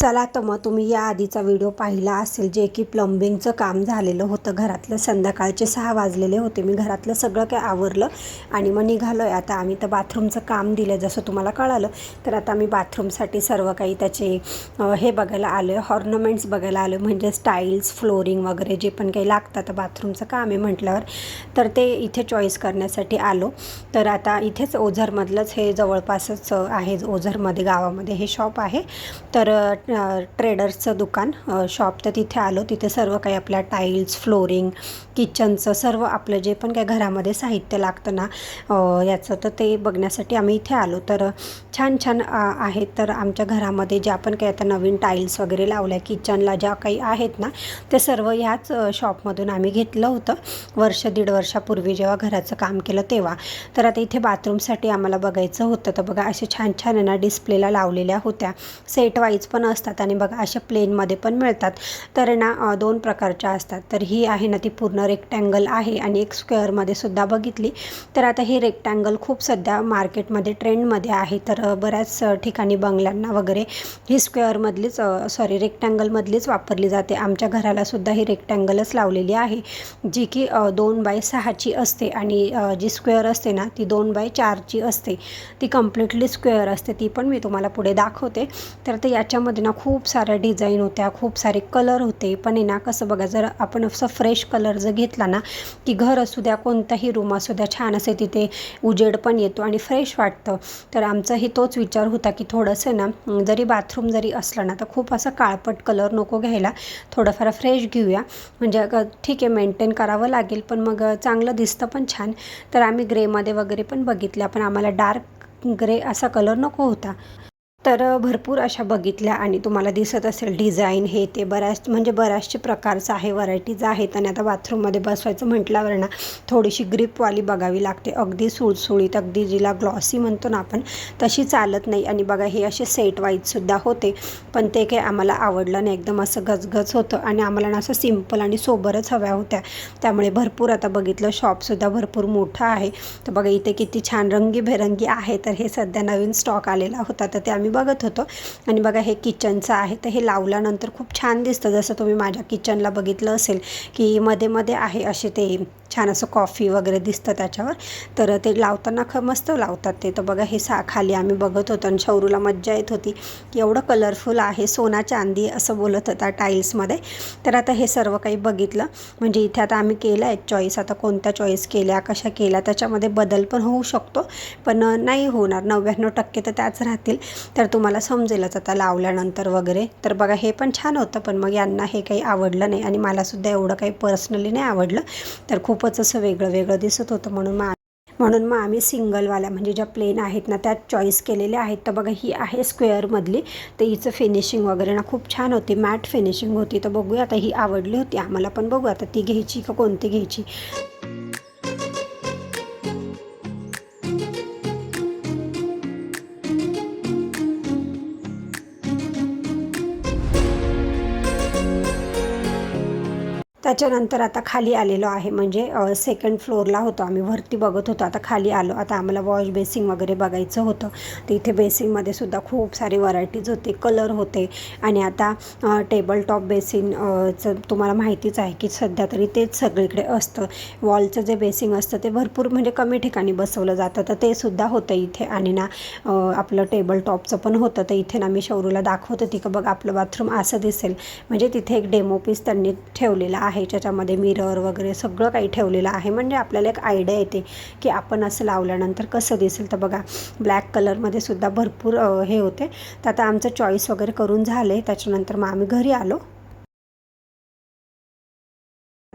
चला तर मग तुम्ही या आधीचा व्हिडिओ पाहिला असेल जे की प्लंबिंगचं काम झालेलं होतं. घरातलं संध्याकाळचे सहा वाजलेले होते. मी घरातलं सगळं काय आवरलं आणि मग निघालो आहे आता आम्ही तर बाथरूमचं काम दिलं जसं तुम्हाला कळालं. तर आता आम्ही बाथरूमसाठी सर्व काही त्याचे हे बघायला आलो आहे हॉर्नमेंट्स बघायला आलो म्हणजे स्टाईल्स फ्लोरिंग वगैरे जे पण काही लागतं बाथरूमचं काम आहे म्हटल्यावर. तर ते इथे चॉईस करण्यासाठी आलो. तर आता इथेच ओझरमधलंच हे जवळपासच आहे. ओझरमध्ये गावामध्ये हे शॉप आहे. तर ट्रेडर्सचं दुकान शॉप तर तिथे आलो. तिथे सर्व काही आपल्या टाईल्स फ्लोरिंग किचनचं सर्व आपलं जे पण काही घरामध्ये साहित्य लागतं ना याचं तर ते बघण्यासाठी आम्ही इथे आलो. तर छान छान आहेत. तर आमच्या घरामध्ये ज्या पण काही आता नवीन टाईल्स वगैरे लावल्या किचनला ज्या काही आहेत ना ते सर्व ह्याच शॉपमधून आम्ही घेतलं होतं. वर्ष दीड वर्षापूर्वी जेव्हा घराचं काम केलं तेव्हा. तर आता इथे बाथरूमसाठी आम्हाला बघायचं होतं. तर बघा असे छान छान आहे ना डिस्प्लेला लावलेल्या होत्या. सेट वाईज पण असतात आणि बघा अशा प्लेनमध्ये पण मिळतात. तर ना दोन प्रकारच्या असतात. तर ही आहे ना ती पूर्ण रेक्टँगल आहे आणि एक स्क्वेअरमध्ये सुद्धा बघितली. तर आता हे रेक्टँगल खूप सध्या मार्केटमध्ये ट्रेंडमध्ये आहे. तर बऱ्याच ठिकाणी बंगल्यांना वगैरे ही स्क्वेअरमधलीच सॉरी रेक्टँगलमधलीच वापरली जाते. आमच्या घरालासुद्धा ही रेक्टँगलच लावलेली आहे जी की दोन बाय सहाची असते आणि जी स्क्वेअर असते ना ती दोन बाय चारची असते. ती कम्प्लिटली स्क्वेअर असते ती पण मी तुम्हाला पुढे दाखवते. तर ते याच्यामध्ये ना खूप साऱ्या डिझाईन होत्या खूप सारे कलर होते. पण आहे ना कसं बघा जर आपण असं फ्रेश कलर जर घेतला ना की घर असू द्या कोणताही रूम असू द्या छान असे तिथे उजेड पण येतो आणि फ्रेश वाटतं. तर आमचाही तोच विचार होता की थोडंसं ना जरी बाथरूम जरी असलं ना तर खूप असं काळपट कलर नको घ्यायला. थोडंफार फ्रेश घेऊया. म्हणजे ठीक आहे मेंटेन करावं लागेल पण मग चांगलं दिसतं पण छान. तर आम्ही ग्रेमध्ये वगैरे पण बघितल्या पण आम्हाला डार्क ग्रे असा कलर नको होता. तर भरपूर अशा बघितल्या आणि तुम्हाला दिसत असेल डिझाईन हे ते बऱ्याच म्हणजे बऱ्याचशे प्रकारचं आहे व्हरायटीज आहेत आणि आता बाथरूममध्ये बसवायचं म्हटल्यावर ना थोडीशी ग्रीपवाली बघावी लागते. अगदी सुळसुळीत अगदी जिला ग्लॉसी म्हणतो ना आपण तशी चालत नाही. आणि बघा हे असे सेट वाईजसुद्धा होते पण ते काही आम्हाला आवडलं नाही. एकदम असं गजगज होतं आणि आम्हाला ना असं सिंपल आणि सोबरच हव्या होत्या. त्यामुळे भरपूर आता बघितलं शॉपसुद्धा भरपूर मोठं आहे. तर बघा इथे किती छान रंगीबेरंगी आहे. तर हे सध्या नवीन स्टॉक आलेला होता तर ते आम्ही बघत होतो. आणि बघा हे किचनचं आहे. तर हे लावल्यानंतर खूप छान दिसतं. जसं तुम्ही माझ्या किचनला बघितलं असेल की मध्ये मध्ये आहे असे ते छान असं कॉफी वगैरे दिसतं त्याच्यावर. तर ते लावताना ख मस्त लावतात ते. तर बघा हे सा खाली आम्ही बघत होतो आणि शौरूला मज्जा येत होती. की एवढं कलरफुल आहे. सोना चांदी असं बोलत होता टाईल्समध्ये तर आता हे सर्व काही बघितलं. म्हणजे इथे आता आम्ही केलं आहे चॉईस आता कोणत्या चॉईस केल्या कशा केल्या त्याच्यामध्ये बदल पण होऊ शकतो. पण नाही होणार. नव्याण्णव टक्के तर त्याच राहतील. तर तुम्हाला समजेलच आता लावल्यानंतर वगैरे. तर बघा हे पण छान होतं पण मग यांना हे काही आवडलं नाही. आणि मलासुद्धा एवढं काही पर्सनली नाही आवडलं. तर खूपच असं वेगळं वेगळं दिसत होतं. म्हणून मग म्हणून मग आम्ही सिंगलवाल्या म्हणजे ज्या प्लेन आहेत ना त्यात चॉईस केलेल्या आहेत. तर बघा ही आहे स्क्वेअरमधली तर हिचं फिनिशिंग वगैरे ना खूप छान होती. मॅट फिनिशिंग होती. तर बघूया आता ही आवडली होती आम्हाला. पण बघू आता ती घ्यायची का कोणती घ्यायची. त्याच्यानंतर आता खाली आलेलो आहे. म्हणजे सेकंड फ्लोअरला होतो. आम्ही वरती बघत होतो. आता खाली आलो. आता आम्हाला वॉश बेसिंग वगैरे बघायचं होतं. तर इथे बेसिंगमध्ये सुद्धा खूप सारे व्हरायटीज होते. कलर होते. आणि आता टेबल टॉप बेसिनचं तुम्हाला माहितीच आहे की सध्या तरी तेच सगळीकडे असतं. वॉलचं जे बेसिंग असतं ते भरपूर म्हणजे कमी ठिकाणी बसवलं जातं. तर ते सुद्धा होतं इथे. आणि ना आपलं टेबल टॉपचं पण होतं. तर इथे ना मी शौरूला दाखवत होती का बघ आपलं बाथरूम असं दिसेल. म्हणजे तिथे एक डेमो पीस त्यांनी ठेवलेला आहे. ज्याच्यामध्ये मिरर वगैरे सगळं काही ठेवलेलं आहे. म्हणजे आपल्याला एक आयडिया येते की आपण असं लावल्यानंतर कसं दिसेल. तर बघा ब्लॅक कलरमध्ये सुद्धा भरपूर हे होते. तर आता आमचं चॉईस वगैरे करून झाले त्याच्यानंतर मग आम्ही घरी आलो.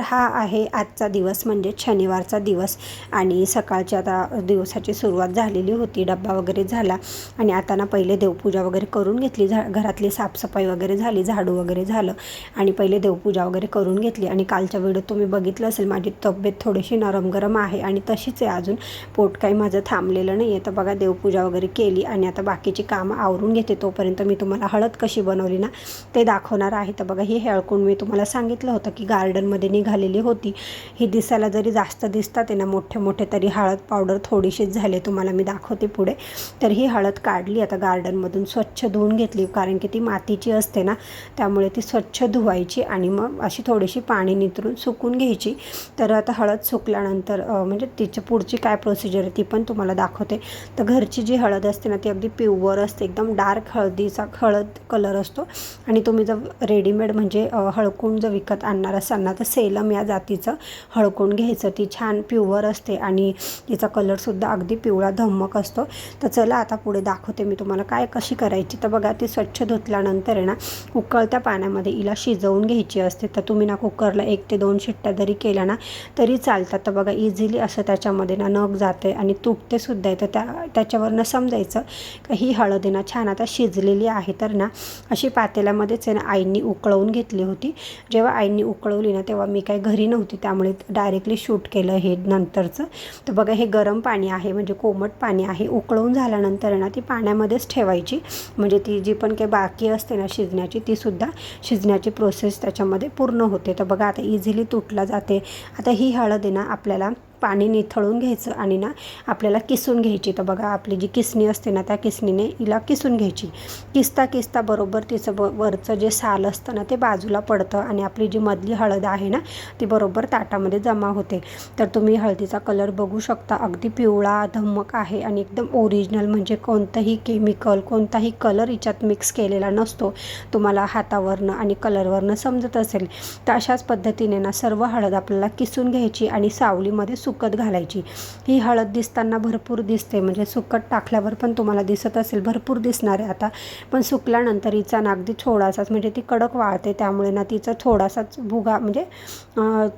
तर हा आहे आजचा दिवस म्हणजे शनिवारचा दिवस. आणि सकाळची आता दिवसाची सुरुवात झालेली होती डब्बा वगैरे झाला. आणि आता ना पहिले देवपूजा वगैरे करून घेतली झा घरातली साफसफाई वगैरे झाली झाडू वगैरे झालं. आणि पहिले देवपूजा वगैरे करून घेतली. आणि कालच्या वेळेत तुम्ही बघितलं असेल माझी तब्येत थोडीशी नरम गरम आहे आणि तशीच आहे अजून. पोट काही माझं थांबलेलं नाही आहे तर बघा देवपूजा वगैरे केली आणि आता बाकीची कामं आवरून घेते. तोपर्यंत मी तुम्हाला हळद कशी बनवली ना ते दाखवणार आहे. तर बघा हे हळकून मी तुम्हाला सांगितलं होतं की गार्डनमध्ये निघा झालेली होती. ही दिसायला जरी जास्त दिसतात आहे ना मोठे मोठे तरी हळद पावडर थोडीशीच झाले तुम्हाला मी दाखवते पुढे. तर ही हळद काढली आता गार्डनमधून स्वच्छ धुवून घेतली कारण की ती मातीची असते ना त्यामुळे ती स्वच्छ धुवायची आणि मग अशी थोडीशी पाणी नितरून सुकून घ्यायची. तर आता हळद सुकल्यानंतर म्हणजे तिची पुढची काय प्रोसिजर आहे ती पण तुम्हाला दाखवते. तर घरची जी हळद असते ना ती अगदी प्युअर असते एकदम डार्क हळदीचा हळद कलर असतो. आणि तुम्ही जर रेडीमेड म्हणजे हळकून जर विकत आणणार असाल ना तर सेलम या जातीचं हळकून घ्यायचं. ती छान प्युअर असते आणि तिचा कलरसुद्धा अगदी पिवळा धम्मक असतो. तर चला आता पुढे दाखवते मी तुम्हाला काय कशी करायची. तर बघा ती स्वच्छ धुतल्यानंतर आहे ना उकळत्या पाण्यामध्ये हिला शिजवून घ्यायची असते. तर तुम्ही ना कुकरला एक ते दोन शिट्ट्या जरी केल्या ना तरी चालतात. तर बघा इझिली असं त्याच्यामध्ये ना नग जाते आणि तुटते सुद्धा आहे. तर त्या त्याच्यावरनं समजायचं का ही हळद ना छान आता शिजलेली आहे. तर ना अशी पातेल्यामध्येच आहे ना आईंनी उकळवून घेतली होती. जेव्हा आईंनी उकळवली ना तेव्हा मी काही घरी नव्हती त्यामुळे डायरेक्टली शूट केलं हे नंतरचं. तर बघा हे गरम पाणी आहे म्हणजे कोमट पाणी आहे उकळून झाल्यानंतर ना ती पाण्यामध्येच ठेवायची. म्हणजे ती जी पण काही बाकी असते ना शिजण्याची तीसुद्धा शिजण्याची प्रोसेस त्याच्यामध्ये पूर्ण होते. तर बघा आता इझिली तुटला जाते. आता ही हळद आहे ना आपल्याला पाणी निथळून घ्यायचं आणि ना आपल्याला किसून घ्यायची. तर बघा आपली जी किसणी असते ना त्या किसणीने हिला किसून घ्यायची. किसता किसता बरोबर तिचं ब वरचं जे साल असतं ना ते बाजूला पडतं आणि आपली जी मधली हळद आहे ना ती बरोबर ताटामध्ये जमा होते. तर तुम्ही हळदीचा कलर बघू शकता. अगदी पिवळा धमक आहे आणि एकदम ओरिजिनल म्हणजे कोणतंही केमिकल कोणताही कलर हिच्यात मिक्स केलेला नसतो. तुम्हाला हातावरनं आणि कलरवरनं समजत असेल. तर अशाच पद्धतीने ना सर्व हळद आपल्याला किसून घ्यायची आणि सावलीमध्ये सु सुकत घालायची. ही हळद दिसताना भरपूर दिसते. म्हणजे सुकट टाकल्यावर पण तुम्हाला दिसत असेल. भरपूर दिसणार आहे आता. पण सुकल्यानंतर हिचा ना अगदी थोडासाच म्हणजे ती कडक वाळते. त्यामुळे ना तिचा थोडासाच भुगा म्हणजे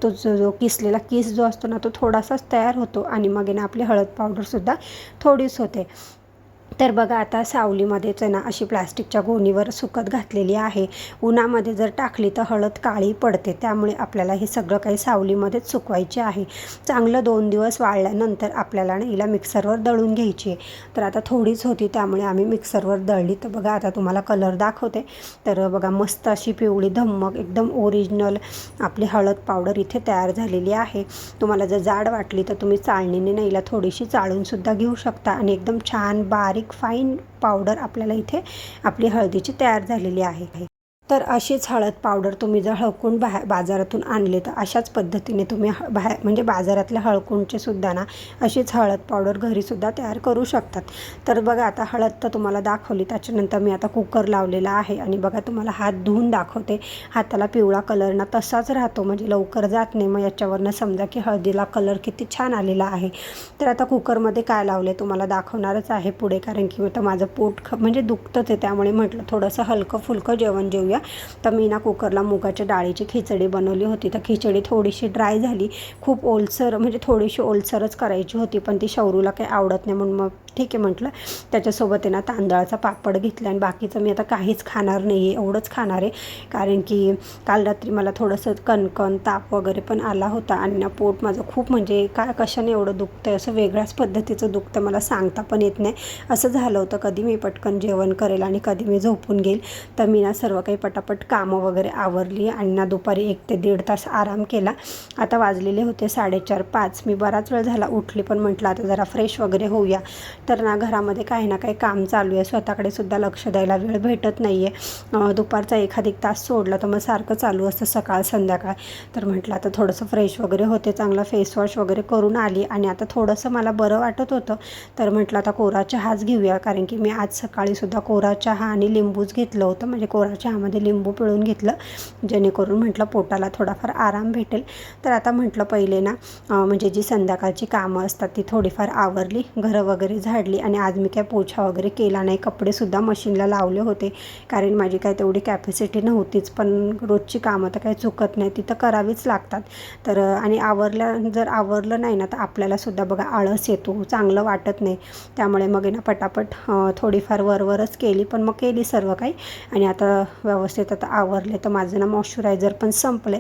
तो जो जो किसलेला किस जो असतो ना तो थोडासाच तयार होतो. आणि मग ना आपली हळद पावडरसुद्धा थोडीच होते. तर बघा आता सावलीमध्येच आहे ना अशी प्लास्टिकच्या गोणीवर सुकत घातलेली आहे. उन्हामध्ये जर टाकली तर हळद काळी पडते. त्यामुळे आपल्याला हे सगळं काही सावलीमध्येच सुकवायचे आहे. चांगलं दोन दिवस वाळल्यानंतर आपल्याला ना हिला मिक्सरवर दळून घ्यायची आहे. तर आता थोडीच होती त्यामुळे आम्ही मिक्सरवर दळली. तर बघा आता तुम्हाला कलर दाखवते. तर बघा मस्त अशी पिवळी धम्मक एकदम ओरिजिनल आपली हळद पावडर इथे तयार झालेली आहे. तुम्हाला जर जाड वाटली तर तुम्ही चाळणीने ना हिला थोडीशी चाळूनसुद्धा घेऊ शकता. आणि एकदम छान बारीक फाईन पावडर आपल्याला इथे आपली हळदीची तयार झालेली आहे. तर अशीच हळद पावडर तुम्ही जर हळकून बाहेर बाजारातून आणले तर अशाच पद्धतीने तुम्ही ह बाहेर म्हणजे बाजारातल्या हळकुंडचे सुद्धा ना अशीच हळद पावडर घरीसुद्धा तयार करू शकतात. तर बघा आता हळद तर तुम्हाला दाखवली त्याच्यानंतर मी आता कुकर लावलेला आहे आणि बघा तुम्हाला हात धुवून दाखवते. हाताला पिवळा कलर ना तसाच राहतो म्हणजे लवकर जात नाही. मग याच्यावरनं समजा की हळदीला कलर किती छान आलेला आहे. तर आता कुकरमध्ये काय लावले तुम्हाला दाखवणारच आहे पुढे कारण की आता माझं पोट ख म्हणजे दुखतंच आहे त्यामुळे म्हटलं थोडंसं हलकं फुलकं जेवण जेवूया. तर मी ना कुकरला मुगाच्या डाळीची खिचडी बनवली होती. तर खिचडी थोडीशी ड्राय झाली. खूप ओलसर म्हणजे थोडीशी ओलसरच करायची होती पण ती शौरूला काही आवडत नाही म्हणून मग ठीक आहे म्हटलं. त्याच्यासोबत आहे ना तांदळाचा पापड घेतला आणि बाकीचं मी आता काहीच खाणार नाही आहे एवढंच खाणार आहे. कारण की काल रात्री मला थोडंसं कणकण ताप वगैरे पण आला होता आणि ना पोट माझं खूप म्हणजे काय कशाने एवढं दुखतं आहे असं वेगळ्याच पद्धतीचं दुखतं मला सांगता पण येत नाही. असं झालं होतं कधी मी पटकन जेवण करेल आणि कधी मी झोपून घेईल. तर मी ना सर्व काही पटापट कामं वगैरे आवरली आणि ना दुपारी एक ते दीड तास आराम केला. आता वाजलेले होते साडेचार पाच. मी बराच वेळ झाला उठली पण म्हटलं आता जरा फ्रेश वगैरे होऊया. तर ना घरामध्ये काही ना काही काम चालू आहे. स्वतःकडे सुद्धा लक्ष द्यायला वेळ भेटत नाही आहे दुपारचा एखादी तास सोडला तर मग सारखं चालू असतं सकाळ संध्याकाळ. तर म्हटलं आता थोडंसं फ्रेश वगैरे होते. चांगला फेसवॉश वगैरे करून आली आणि आता थोडंसं मला बरं वाटत होतं. तर म्हटलं आता कोरा चहाच घेऊया. कारण की मी आज सकाळीसुद्धा कोरा चहा आणि लिंबूच घेतलं होतं. म्हणजे कोरा चहामध्ये लिंबू पिळून घेतलं. जेणेकरून म्हटलं पोटाला थोडाफार आराम भेटेल. तर आता म्हटलं पहिले ना म्हणजे जी संध्याकाळची कामं असतात ती थोडीफार आवरली. घरं वगैरे झाली. झाडली आणि आज मी काय पोछा वगैरे केला नाही. कपडेसुद्धा मशीनला लावले होते. कारण माझी काय तेवढी कॅपॅसिटी नव्हतीच. पण रोजची कामं तर काही चुकत नाही. ती तर करावीच लागतात. तर आणि आवरल्या जर आवरलं नाही ना तर आपल्यालासुद्धा बघा आळस येतो. चांगलं वाटत नाही. त्यामुळे मग ना पटापट थोडीफार वरवरच केली. पण मग केली सर्व काही. आणि आता व्यवस्थित आता आवरले. तर माझं ना मॉइश्चरायझर पण संपले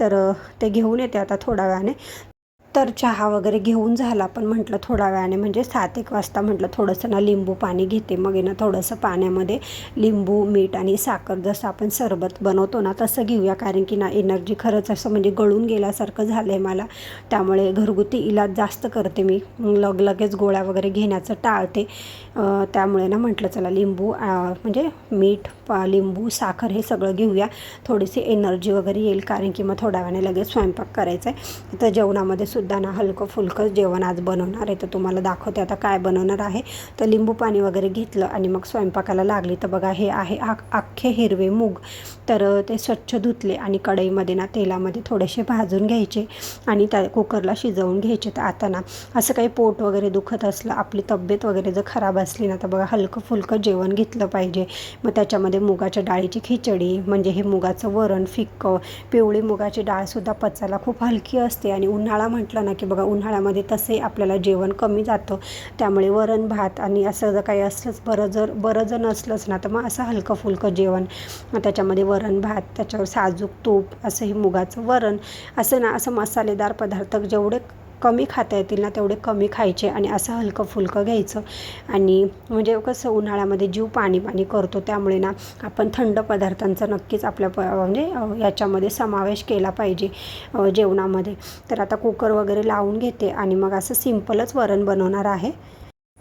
तर ते घेऊन येते आता थोड्या वेळाने. तर चहा वगैरे घेऊन झाला पण म्हटलं थोड्या वेळाने म्हणजे सात एक वाजता म्हटलं थोडंसं ना लिंबू पाणी घेते. मग ना थोडंसं पाण्यामध्ये लिंबू मीठ आणि साखर जसं आपण सरबत बनवतो ना तसं घेऊया. कारण की ना एनर्जी खरंच असं म्हणजे गळून गेल्यासारखं झालं आहे मला. त्यामुळे घरगुती इलाज जास्त करते मी. लग लगेच गोळ्या वगैरे घेण्याचं टाळते. त्यामुळे ना म्हटलं चला लिंबू म्हणजे मीठ पा लिंबू साखर हे सगळं घेऊया. थोडीशी एनर्जी वगैरे येईल. कारण की मग थोड्या वेळाने लगेच स्वयंपाक करायचा आहे तर जेवणामध्ये सुद्धा ना हलकं फुलकं जेवण आज बनवणार आहे. तर तुम्हाला दाखवते आता काय बनवणार आहे. तर लिंबू पाणी वगैरे घेतलं आणि मग स्वयंपाकाला लागली. तर बघा हे आहे आ अख्खे हिरवे मूग. तर ते स्वच्छ धुतले आणि कढईमध्ये ना तेलामध्ये थोडेसे भाजून घ्यायचे आणि त्या कुकरला शिजवून घ्यायचे. तर आता ना असं काही पोट वगैरे दुखत असलं आपली तब्येत वगैरे जर खराब असली ना तर बघा हलकं फुलकं जेवण घेतलं पाहिजे. मग त्याच्यामध्ये मुगाच्या डाळीची खिचडी म्हणजे हे मुगाचं वरण फिक्कं पिवळी मुगाची डाळसुद्धा पचायला खूप हलकी असते आणि उन्हाळा म्हटलं ना की बघा उन्हाळ्यामध्ये तसंही आपल्याला जेवण कमी जातं. त्यामुळे वरण भात आणि असं जर काही असलंच बरं जर बरं जर नसलंच ना तर मग असं हलकं फुलकं जेवण त्याच्यामध्ये वरण भात त्याच्यावर साजूक तूप असं हे मुगाचं वरण असं ना असं मसालेदार पदार्थ जेवढे कमी खाता येतील ना तेवढे कमी खायचे आणि असं हलकं फुलकं घ्यायचं. आणि म्हणजे कसं उन्हाळ्यामध्ये जीव पाणी पाणी करतो त्यामुळे ना आपण थंड पदार्थांचा नक्कीच आपल्या प म्हणजे याच्यामध्ये समावेश केला पाहिजे जेवणामध्ये. तर आता कुकर वगैरे लावून घेते आणि मग असं सिम्पलच वरण बनवणार आहे.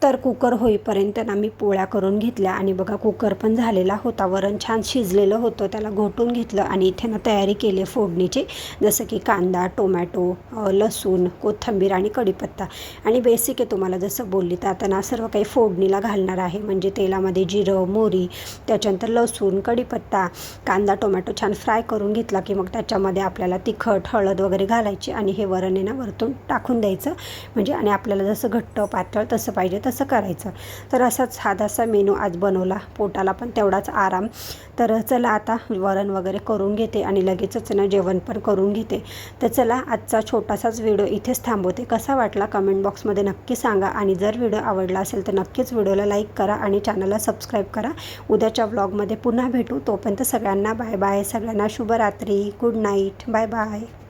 तर कुकर होईपर्यंत ना मी पोळ्या करून घेतल्या आणि बघा कुकर पण झालेला होता. वरण छान शिजलेलं होतं. त्याला घोटून घेतलं आणि इथे ना तयारी केली फोडणीची. जसं की कांदा टोमॅटो लसूण कोथिंबीर आणि कढीपत्ता. आणि बेसिक आहे तुम्हाला जसं बोलली तर आता ना सर्व काही फोडणीला घालणार आहे. म्हणजे तेलामध्ये जिरं मोरी त्याच्यानंतर लसूण कढीपत्ता कांदा टोमॅटो छान फ्राय करून घेतला की मग त्याच्यामध्ये आपल्याला तिखट हळद वगैरे घालायची आणि हे वरण आहे ना वरतून टाकून द्यायचं. म्हणजे आणि आपल्याला जसं घट्ट पातळ तसं पाहिजे तसं करायचं. तर असाच साधासा मेनू आज बनवला. पोटाला पण तेवढाच आराम. तर चला आता वरण वगैरे करून घेते आणि लगेचच ना जेवण पण करून घेते. तर चला आजचा छोटासाच व्हिडिओ इथेच थांबवते. कसा वाटला कमेंट बॉक्समध्ये नक्की सांगा आणि जर व्हिडिओ आवडला असेल तर नक्कीच व्हिडिओला लाईक करा आणि चॅनलला सबस्क्राईब करा. उद्याच्या व्लॉगमध्ये पुन्हा भेटू. तोपर्यंत सगळ्यांना बाय बाय सगळ्यांना शुभरात्री. Good night bye bye